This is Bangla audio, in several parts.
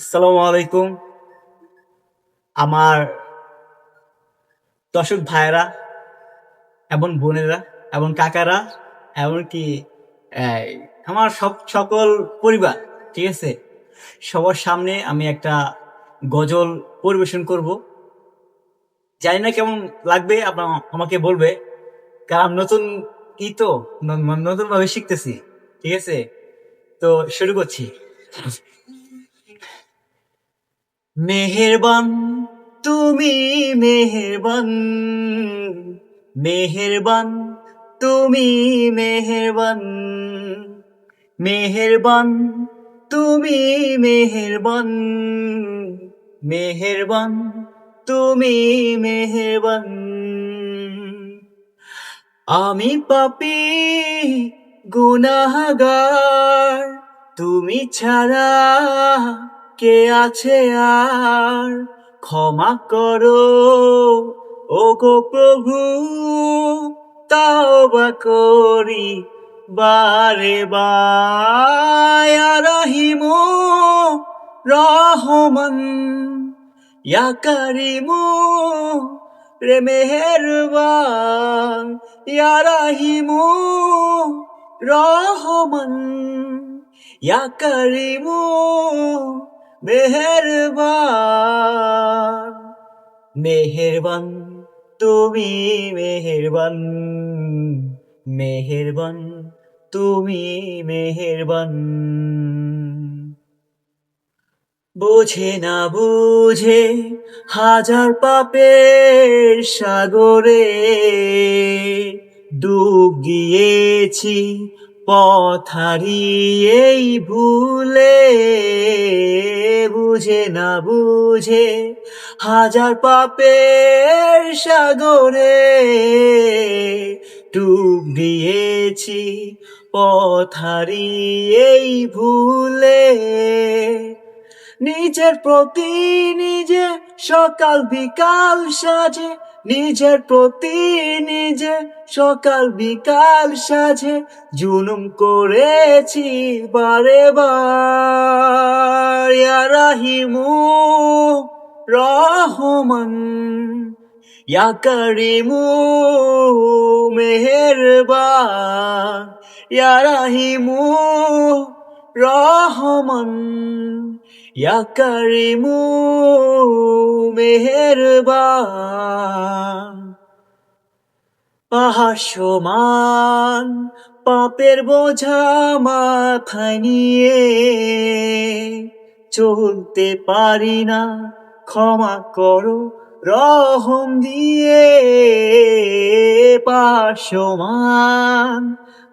আসসালামু আলাইকুম। আমার দর্শক ভাইয়েরা এবং বোনেরা এবং কাকারা এমনকি আমার সব সকল পরিবার, ঠিক আছে? সবার সামনে আমি একটা গজল পরিবেশন করব। জানি না কেমন লাগবে, আপনার আমাকে বলবে। কারণ নতুন ই তো নতুন ভাবে শিখতেছি, ঠিক আছে? তো শুরু করছি। মেহেরবান, তুমি মেহেরবান। মেহেরবান, তুমি মেহেরবান। মেহেরবান, তুমি মেহেরবান। মেহেরবান, তুমি মেহেরবান। আমি পাপি, গুনাহগার, তুমি ছাড়া কে আছে আর? ক্ষমা করো। ও গো প্রভু, তাওবা করি। বারে বায়া রহিমু রহমান। ইয়া কারিমু রে মেহেরবান। ইয়া রাহিমু রহমান। ইয়া মেহেরবান মেহেরবান, তুমি মেহেরবান মেহেরবান, তুমি মেহেরবান। বোঝে না বুঝে হাজার পাপের সাগরে ডুব গিয়েছি, পথ হারিয়েই ভুলে বুঝে না বুঝে হাজার পাপের সাগরে ডুব নিয়েছি পথারি এই ভুলে। নিজের প্রতি নিজে সকাল বিকাল সাজে নিজের প্রতি নিজে সকাল বিকাল সাজে জুলুম করেছি বারে বার। রাহিমু রহমান, ইয়া করিমু মেহেরবান, ইয়া রাহিমু রহমান, ইয়া করিমু মেহেরবান। পাহাড় পাপের বোঝা মাথায় নিয়ে চলতে পারি না, ক্ষমা করো রহম দিয়ে। পাহাড় সমান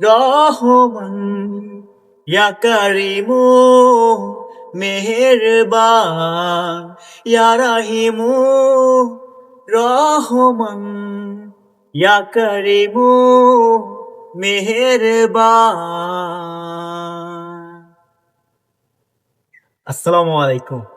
রাহিমু রহমান ইয়া কারিমু মেহেরবান ইয়া রাহিমু রহমান ইয়া করিমু মেহেরবান আসসালামু আলাইকুম